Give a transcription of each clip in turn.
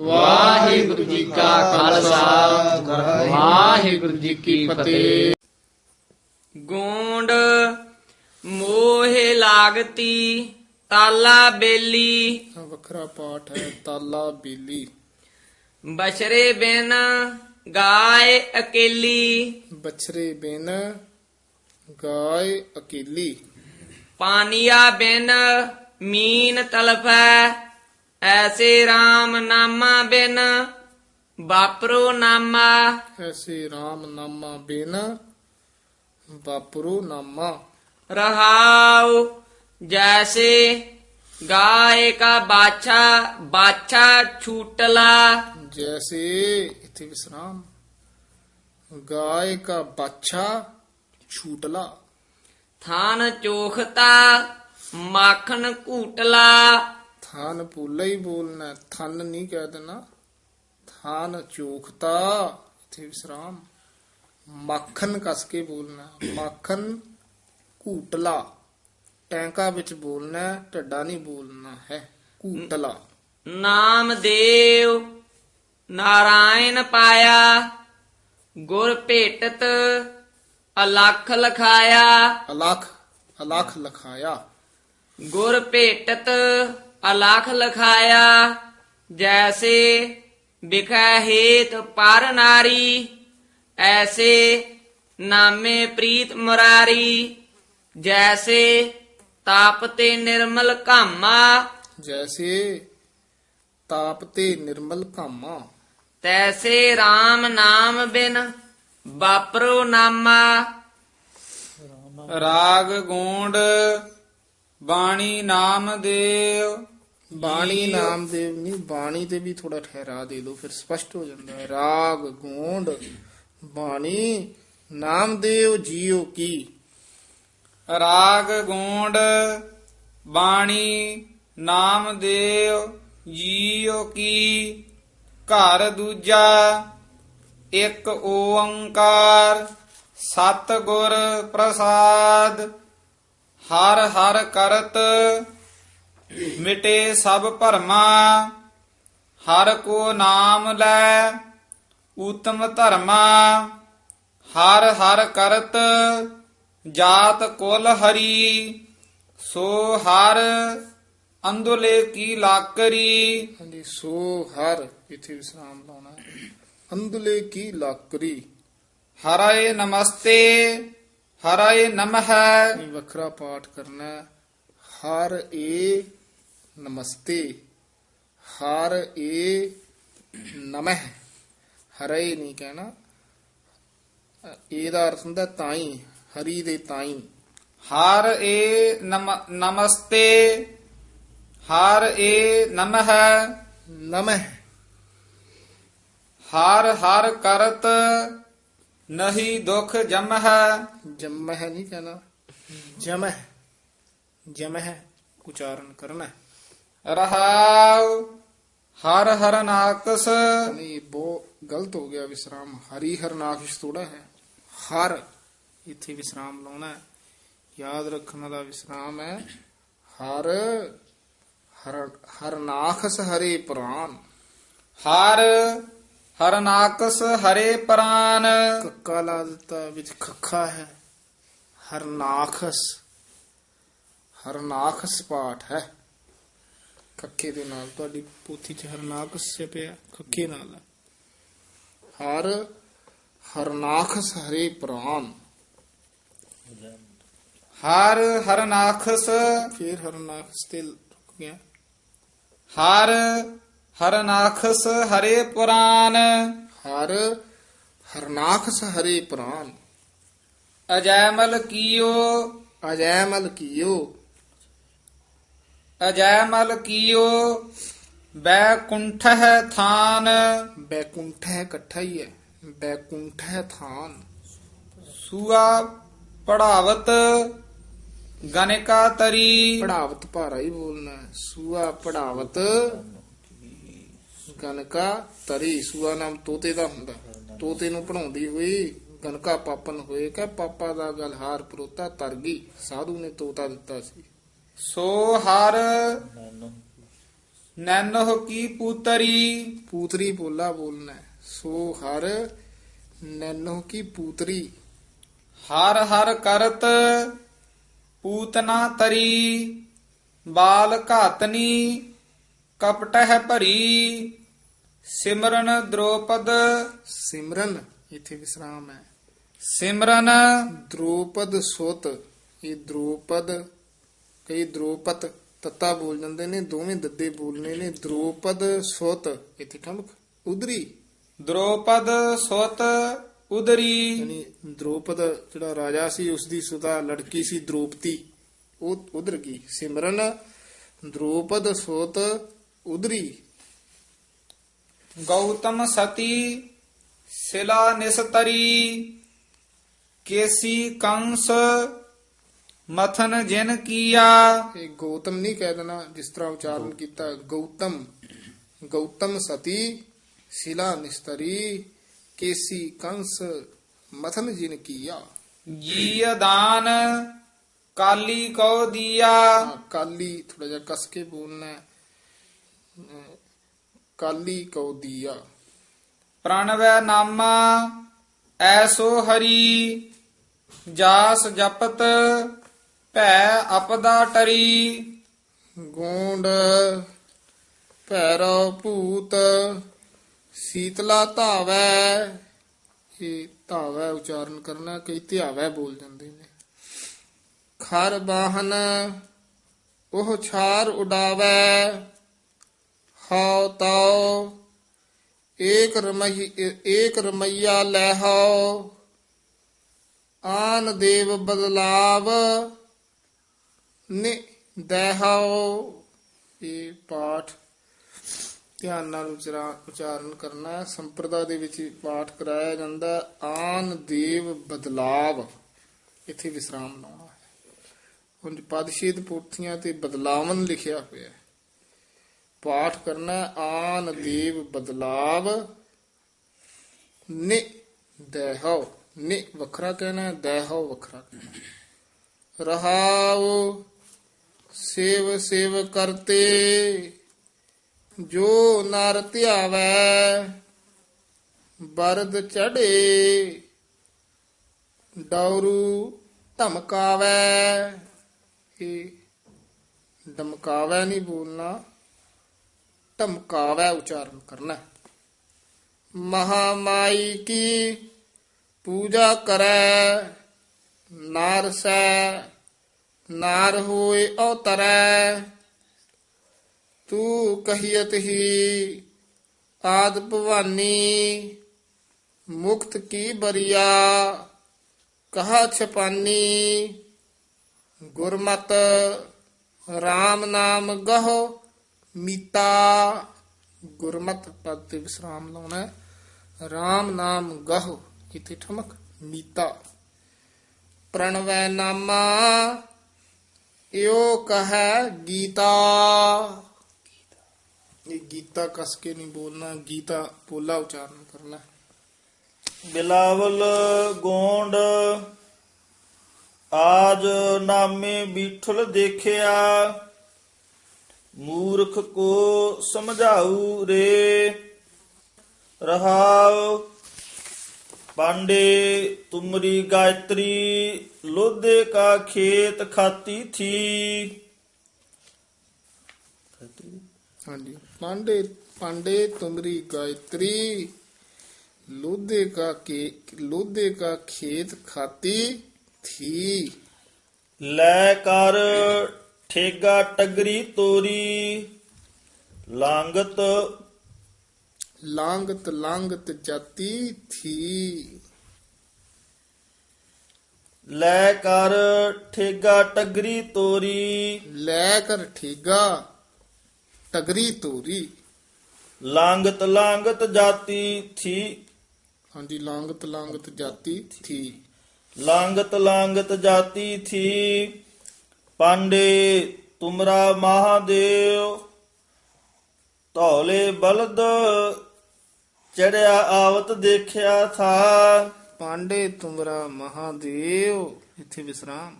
ਵਾਹਿਗੁਰੂ ਜੀ ਕਾ ਖਾਲਸਾ। ਵਾਹਿਗੁਰੂ ਜੀ ਕੀ ਫਤਿਹ। ਗੂੰਡ ਮੋਹਿ ਲਾਗਤੀ ਤਾਲਾ ਬੇਲੀ। ਵੱਖਰਾ ਪਾਠ ਹੈ ਤਾਲਾ ਬੀਲੀ। ਬਸ਼ਰੇ ਬਿਨ ਗਾਏ ਅਕੇਲੀ। ਬਛਰੇ ਬਿਨ ਗਾਏ ਅਕੇਲੀ। ਪਾਨੀਆ ਬਿਨ ਮੀਨ ਤਲਫੈ ਐਸੇ RAM ਨਾਮਾ ਬਿਨ ਬਾਪਰੋ ਨਾਮਾ ਐਸੇ RAM ਨਾਮਾ ਬਿਨ ਬਾਪਰੂ ਨਾਮਾ ਰਹਾਉ ਜੈਸੇ ਗਾਏ ਕਾ ਬਾਛਾ ਬਾਛਾ ਛੂਟਲਾ ਜੈਸੇ ਇਥੇ ਵਿਸਰਾਮ ਗਾਏ ਕਾ ਬਾਛਾ ਛੂਟਲਾ ਥਾਨ ਚੋਖਤਾ ਮਾਖਣ ਘੂਟਲਾ ਥਾਨ ਪੂਲਾ ਹੀ ਬੋਲਣਾ ਹੈ, ਥਨ ਨਹੀਂ ਕਹਿ ਦੇਣਾ ਥਾਨ ਚੋਖਤਾ ਇਥੇ ਵਿਸਰਾਮ ਮੱਖਣ ਕਸ ਕੇ ਬੋਲਣਾ ਹੈ, ਮੱਖਣ ਘੂਟਲਾ ਟੈਂਕਾ ਵਿੱਚ ਬੋਲਣਾ ਹੈ, ਢੱਡਾ ਨਹੀਂ ਬੋਲਣਾ ਹੈ ਘੂਟਲਾ ਨਾਮ ਦੇਵ ਨਾਰਾਇਣ ਪਾਇਆ ਗੁਰ ਭੇਟਤ ਅਲਖ ਲਖਾਇਆ ਅਲਖ ਅਲਖ ਲਖਾਇਆ ਗੁਰ ਭੇਟਤ ਅਲਖ ਲਖਾਇਆ ਜੈਸੇ ਬਿਖੈ ਹੇਤ ਪਰ ਨਾਰੀ ਐਸੇ ਨਾਮੇ ਪ੍ਰੀਤ ਮੁਰਾਰੀ ਜੈਸੇ ਤਾਪ ਤੇ ਨਿਰਮਲ ਕਾਮਾ ਜੈਸੇ ਤਾਪ ਤੇ ਨਿਰਮਲ ਕਾਮਾ ਤੈਸੇ RAM ਨਾਮ ਬਿਨ ਬਾਪਰੋ ਨਾਮਾ। ਰਾਗ ਗੋਂਡ ਬਾਣੀ ਨਾਮ ਦੇਵ। ਬਾਣੀ ਨਾਮ ਦੇ ਨਹੀਂ ਬਾਣੀ ਤੇ ਵੀ ਥੋੜਾ ਠਹਿਰਾ ਦੇ ਦਿਓ, ਫਿਰ ਸਪਸ਼ਟ ਹੋ ਜਾਂਦਾ ਹੈ। ਰਾਗ, ਗੋਂਡ, ਬਾਣੀ ਨਾਮਦੇਵ ਜੀਓ ਕੀ। ਰਾਗ, ਗੋਂਡ, ਬਾਣੀ, ਨਾਮ ਦੇਵ ਜੀਉ ਕੀ। ਘਰ ਦੂਜਾ, ਇੱਕ ਓੰਕਾਰ ਸਤ ਗੁਰ ਪ੍ਰਸਾਦ, ਹਰ ਹਰ ਕਰਤ ਮਿਟੇ ਸਭ ਭਰਮਾ ਹਰ ਕੋ ਨਾਮ ਲੈ ਊਤਮ ਧਰਮਾ ਹਰ ਹਰ ਕਰਤ ਜਾਤ ਕੁਲ ਹਰੀ ਸੋ ਹਰ ਅੰਦੁਲੇ ਕੀ ਲਾਕਰੀ ਹਾਂਜੀ ਸੋ ਹਰ ਇਥੇ ਵਿਸਰਾਮ ਲਾਉਣਾ। ਅੰਦਲੇ ਕੀ ਲਾਕਰੀ ਹਰਾਏ ਨਮਸਤੇ ਹਰਾਏ ਨਮਹ ਵੱਖਰਾ ਪਾਠ ਕਰਨਾ ਹੈ। ਹਰ ਏ ਨਮਸਤੇ ਹਰ ਏ ਨਮਹ। ਹਰੇ ਨਹੀਂ ਕਹਿਣਾ। ਇਹਦਾ ਅਰਥ ਹੁੰਦਾ ਤਾਈ ਹਰੀ ਦੇ ਤਾਈ। ਹਰ ਏ ਨਮ ਨਮਸਤੇ ਹਰ ਏ ਨਮਹ। ਨਮਹ। ਹਰ ਹਰ ਕਰਤ ਨਹੀਂ ਦੁਖ ਜਮਹ। ਜਮਹ ਨਹੀਂ ਕਹਿਣਾ। ਜਮਹ। ਜਮਹ ਉਚਾਰਨ ਕਰਨਾ। ਰਹਾਉ ਹਰ ਹਰ ਨਾਕਸ। ਨਹੀਂ ਬਹੁਤ ਗਲਤ ਹੋ ਗਿਆ ਵਿਸਰਾਮ ਹਰੀ ਹਰਨਾਖਸ਼ ਥੋੜਾ ਹੈ। ਹਰ ਇੱਥੇ ਵਿਸਰਾਮ ਲਾਉਣਾ ਹੈ। ਯਾਦ ਰੱਖਣ ਵਾਲਾ ਵਿਸਰਾਮ ਹੈ। ਹਰ ਹਰ ਹਰਨਾਖਸ ਹਰੇ ਪ੍ਰਾਨ। ਹਰ ਹਰ ਨਾਕਸ ਹਰੇ ਪ੍ਰਾਨ। ਕੱਕਾ ਲਾ ਦਿੱਤਾ ਵਿੱਚ ਖੱਖਾ ਹੈ। ਹਰਨਾਖਸ ਹਰਨਾਖਸ ਪਾਠ ਹੈ। ਖੱਖੇ ਦੇ ਨਾਲ ਤੁਹਾਡੀ ਪੋਥੀ 'ਚ ਹਰਨਾਖਸ ਛਪਿਆ ਖੱਖੇ ਨਾਲ। ਹਰ ਹਰਨਾਖਸ ਹਰੇ ਪ੍ਰਾਨ। ਹਰ ਹਰ ਨਾਖਸ ਫਿਰ ਹਰਨਾਖਸ ਤੇ ਰੁਕ ਗਿਆ। ਹਰ ਹਰ ਨਾਖਸ ਹਰੇ ਪੁਰਾਨ। ਹਰ ਹਰਨਾਖਸ ਹਰੇ ਪ੍ਰਾਨ। ਅਜੈਮਲ ਕੀਓ। ਅਜੈਮਲ ਕੀਓ। ਅਜੈਮਲ ਕੀਓ ਬੈਕੁੰਠ ਹੈ ਥਾਨ। ਬੈਕੁੰਠ ਹੈ ਇਕੱਠਾ ਹੀ ਹੈ। ਬੈਕੁੰਠ ਹੈ ਥਾਨ। ਸੂਆ ਪੜਾਵਤ ਗਨਿਕਾ ਤਰੀ। ਪੜਾਵਤ ਭਾਰਾ ਹੀ ਬੋਲਣਾ। ਸੂਆ ਪੜਾਵਤ ਗਨਕਾ ਤਰੀ। ਸੂਆ ਨਾਮ ਤੋਤੇ ਦਾ ਹੁੰਦਾ। ਤੋਤੇ ਨੂੰ ਪੜਾਉਂਦੀ ਹੋਈ ਗਨਕਾ ਪਾਪਨ ਹੋਏ ਕਿ ਪਾਪਾ ਦਾ ਗਲਹਾਰ ਪਰੋਤਾ ਤਰ ਗਈ। ਸਾਧੂ ਨੇ ਤੋਤਾ ਦਿੱਤਾ ਸੀ। ਸੋ ਹਰ ਨੈਨੋ। ਕੀ ਪੂਤਰੀ? ਪੂਤਰੀ ਬੋਲਾ ਬੋਲਣਾ ਹੈ। ਸੋ ਹਰ ਨੈਨੋ ਕੀ ਪੂਤਰੀ? ਹਰ ਹਰ ਕਰਤ ਪੂਤਨਾ ਤਰੀ ਬਾਲ ਘਾਤਨੀ ਕਪਟਹਿ ਭਰੀ ਸਿਮਰਨ ਦ੍ਰੋਪਦ। ਸਿਮਰਨ ਇੱਥੇ ਵਿਸਰਾਮ ਹੈ। ਸਿਮਰਨ ਦ੍ਰੋਪਦ ਸੁਤ ਇਹ ਦ੍ਰੋਪਦ ਕਈ ਦ੍ਰੋਪਤ ਤੱਤਾ ਬੋਲ ਜਾਂਦੇ ਨੇ ਦੋਵੇਂ ਦੱਦੇ ਬੋਲਨੇ ਨੇ। ਦ੍ਰੋਪਦ ਸੁਤ ਇੱਥੇ ਠਮਕ ਉਦਰੀ ਦ੍ਰੋਪਦ ਸੁਤ ਉਦਰੀ ਯਾਨੀ ਦ੍ਰੋਪਦ ਜਿਹੜਾ ਰਾਜਾ ਸੀ ਉਸ ਦੀ ਸੁਤਾ ਲੜਕੀ ਸੀ ਦ੍ਰੋਪਤੀ ਉਹ ਉਧਰ ਗਈ। ਸਿਮਰਨ ਦ੍ਰੋਪਦ ਸੁਤ ਉਦਰੀ ਗੌਤਮ ਸਤੀ ਸਿਲਾ ਨਿਸਤਰੀ। ਕੇਸੀ ਕੰਸ ਮਥਨ ਜਿਨ ਕੀਆ। ਇਹ ਗੌਤਮ ਨਹੀਂ ਕਹਿ ਦੇਣਾ ਜਿਸ ਤਰ੍ਹਾਂ ਉਚਾਰਨ ਕੀਤਾ ਗੌਤਮ ਗੌਤਮ ਸਤੀ ਸ਼ਿਲਾ ਨਿਸਤਰੀ ਕੇਸੀ ਕੰਸ ਮਥਨ ਜਿਨ ਕੀਆ। ਜੀ ਦਾਨ ਕਾਲੀ ਕੋ ਦੀਆ। ਕਾਲੀ ਥੋੜਾ ਜਿਹਾ ਕਸ ਕੇ ਬੋਲਣਾ ਕਾਲੀ ਕਉ ਦੀਆ। ਪ੍ਰਣਵੈ ਨਾਮਾ ਐਸੋ ਹਰੀ ਜਾਸ ਜਪਤ ਭੈ ਅਪਦਾ ਟਰੀ, ਗੋਂਡ ਪੈਰੋ ਭੂਤ, ਸੀਤਲਾ ਧਾਵੈ। ਇਹ ਧਾਵੈ ਉਚਾਰਨ ਕਰਨਾ, ਕਈ ਧਿਆਵੈ ਬੋਲ ਜਾਂਦੇ ਨੇ। ਖਰ ਬਾਹਨ, ਉਹ ਛਾਰ ਉਡਾਵੈ। ਹਉ ਤਉ, ਏਕ ਰਮਈ ਏਕ ਰਮਈਆ ਲੈ ਹਉ। ਆਨ ਦੇਵ ਬਦਲਾਵ ਨੇ ਦਹਿਓ ਇਹ ਪਾਠ ਧਿਆਨ ਨਾਲ ਉਚਾਰਨ ਕਰਨਾ ਹੈ। ਸੰਪਰਦਾ ਦੇ ਵਿੱਚ ਪਾਠ ਕਰਾਇਆ ਜਾਂਦਾ ਆਨ ਦੇਵ ਬਦਲਾਵ। ਇੱਥੇ ਵਿਸਰਾਮ ਲਾਉਣਾ ਹੈ। ਹੁਣ ਪਦਸ਼ੇਦ ਪੋਥੀਆਂ ਤੇ ਬਦਲਾਵਨ ਲਿਖਿਆ ਹੋਇਆ ਹੈ। ਪਾਠ ਕਰਨਾ ਆਨ ਦੇਵ ਬਦਲਾਵ। ਨੇ ਦਹਿਓ। ਨੇ ਵੱਖਰਾ ਕਹਿਣਾ ਹੈ, ਦਹਿਓ ਵੱਖਰਾ ਕਹਿਣਾ ਹੈ। ਰਹਾਉ ਸੇਵ ਸੇਵ ਕਰਤੇ ਜੋ ਨਰ ਧਿਆਵੈ ਬਰਦ ਚੜੇ ਡੌਰੂ ਧਮਕਾਵੈ ਇਹ ਧਮਕਾਵੈ ਨਹੀਂ ਬੋਲਣਾ ਧਮਕਾਵੈ ਉਚਾਰਨ ਕਰਨਾ ਮਹਾਮਾਈ ਕੀ ਪੂਜਾ ਕਰੈ ਨਾਰ ਸੈ ਨਾਰ ਹੋਏ ਅਵਤਰੈ ਤੂੰ ਕਹੀਤ ਹੀ ਆਦ ਭਵਾਨੀ, ਮੁਕਤ ਕੀ ਬਰੀਆ, ਕਹਾ ਛਪਾਨੀ, ਗੁਰਮਤ RAM ਨਾਮ ਗਹੋ, ਮੀਤਾ, ਗੁਰਮਤ ਪਦ ਤੇ ਵਿਸਰਾਮ ਲਾਉਣਾ RAM ਨਾਮ ਗਹੋ ਇਥੇ ਠਮਕ ਮੀਤਾ। ਪ੍ਰਣਵੈ ਨਾਮਾ ਇਓ ਕਹੈ ਗੀਤਾ। ਇਹ ਗੀਤਾ ਕਸ ਕੇ ਨਹੀਂ ਬੋਲਣਾ, ਗੀਤਾ ਪੋਲਾ ਉਚਾਰਨ ਕਰਨਾ। ਬਿਲਾਵਲ ਗੋਂਡ, ਆਜ ਨਾਮੇ ਬੀਠਲ ਦੇਖਿਆ, ਮੂਰਖ ਕੋ ਸਮਝਾਉ ਰੇ। ਰਹਾਉ ਪਾਂਡੇ ਤੁਮਰੀ ਗਾਇਤਰੀ ਲੋਧੇ ਕਾ ਖੇਤ ਖਾਤੀ ਥੀ। ਹਾਂਜੀ। ਪਾਂਡੇ ਪਾਂਡੇ ਤੁਮਰੀ ਗਾਇਤਰੀ ਲੋਧੇ ਕਾ ਕੇ ਲੋਧੇ ਕਾ ਖੇਤ ਖਾਤੀ ਥੀ। ਲੈ ਕਰ ਠੇਗਾ ਟਗਰੀ ਤੋਰੀ ਲਾਂਗਤ ਲਾਂਗਤ ਲਾਂਗਤ ਜਾਤੀ ਥੀ। ਲੈ ਕਰ ਠੇਗਾ ਟਗਰੀ ਤੋਰੀ। ਲੈ ਕਰ ਠੀਗਾ ਟਗਰੀ ਤੋਰੀ। ਲਾਂਗਤ ਲਾਂਗਤ ਜਾਤੀ ਥੀ। ਹਾਂਜੀ ਲਾਂਗਤ ਲਾਂਗਤ ਜਾਤੀ ਥੀ। ਲਾਂਗਤ ਲਾਂਗਤ ਜਾਤੀ ਥੀ। ਪਾਂਡੇ ਤੁਮਰਾ ਮਹਾਦੇਵ। ਧੌਲੇ ਬਲਦ ਚੜਿਆ ਆਵਤ ਦੇਖਿਆ ਥਾ। ਪਾਂਡੇ ਤੁਮਰਾ ਮਹਾਦੇਵ ਇੱਥੇ ਵਿਸਰਾਮ।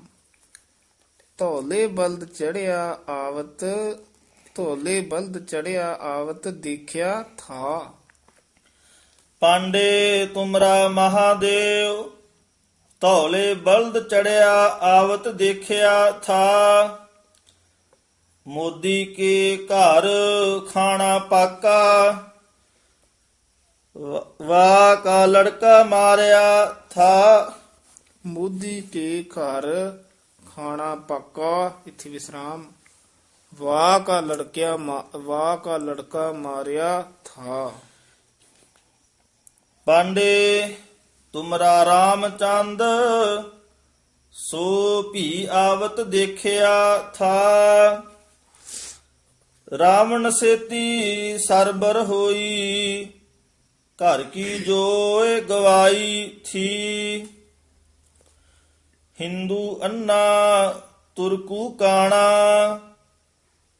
ਧੌਲੇ ਬਲਦ ਚੜਿਆ ਆਵਤ ਧੋਲੇ ਬਲਦ ਚੜਿਆ ਆਵਤ ਦੇਖਿਆ ਥਾ। ਪਾਂਡੇ ਤੁਮਰਾ ਮਹਾਦੇਵ ਧੌਲੇ ਬਲਦ ਚੜਿਆ ਆਵਤ ਦੇਖਿਆ ਥਾ। ਮੋਦੀ ਕੇ ਘਰ ਖਾਣਾ ਪਾਕਾ ਵਾ- ਕਾ ਲੜਕਾ ਮਾਰਿਆ ਥਾ। ਮੋਦੀ ਕੇ ਘਰ ਖਾਣਾ ਪੱਕਾ ਇੱਥੇ ਵਿਸਰਾਮ। ਵਾਹ ਕਾ ਲੜਕਿਆ ਵਾਹ ਕਾ ਲੜਕਾ ਮਾਰਿਆ ਥਾ। ਪਾਂਡੇ ਤੁਮਰਾ ਰਾਮਚੰਦ ਸੋ ਭੀ ਆਵਤ ਦੇਖਿਆ ਥਾ। ਰਾਵਣ ਸੇਤੀ ਸਰਬਰ ਹੋਈ। ਘਰ ਕੀ ਜੋਏ ਗਵਾਈ ਥੀ? ਹਿੰਦੂ ਅੰਨਾ ਤੁਰਕੂ ਕਾਣਾ,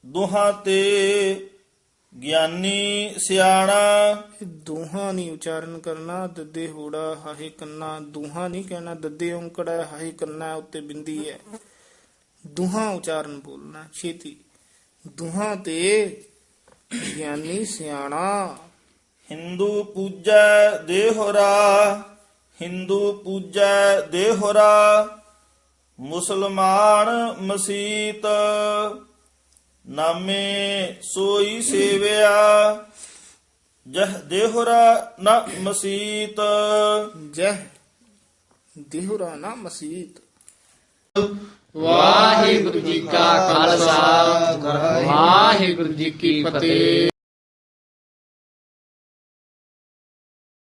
ਦੁਹਾਂ ਤੇ ਗਿਆਨੀ ਸਿਆਣਾ। ਇਹ ਦੋਹਾਂ ਨਹੀਂ ਉਚਾਰਨ ਕਰਨਾ, ਦੱਦੇ ਹੋੜਾ ਹਾਹੇ ਕੰਨਾ। ਦੋਹਾਂ ਨਹੀਂ ਕਹਿਣਾ, ਦੱਦੇ ਓੰਕੜਾ ਹਾਹੇ ਕੰਨਾ ਉੱਤੇ ਬਿੰਦੀ ਹੈ ਦੋਹਾਂ ਉਚਾਰਨ ਬੋਲਣਾ, ਛੇਤੀ। ਦੋਹਾਂ ਤੇ ਗਿਆਨੀ ਸਿਆਣਾ। ਹਿੰਦੂ ਪੂਜੈ ਦੇਹੁਰਾ ਹਿੰਦੂ ਪੂਜੈ ਦੇਹੁਰਾ ਮੁਸਲਮਾਨ ਮਸੀਤ ਨਾਮੇ ਸੋਈ ਸੇਵਿਆ ਜਹ ਦੇਹੁਰਾ ਨ ਮਸੀਤ। ਜਹ ਦੇਹੁਰਾ ਨਾ ਮਸੀਤ। ਵਾਹਿਗੁਰੂ ਜੀ ਕਾ ਖਾਲਸਾ ਵਾਹਿਗੁਰੂ ਜੀ ਕੀ ਫਤਿਹ।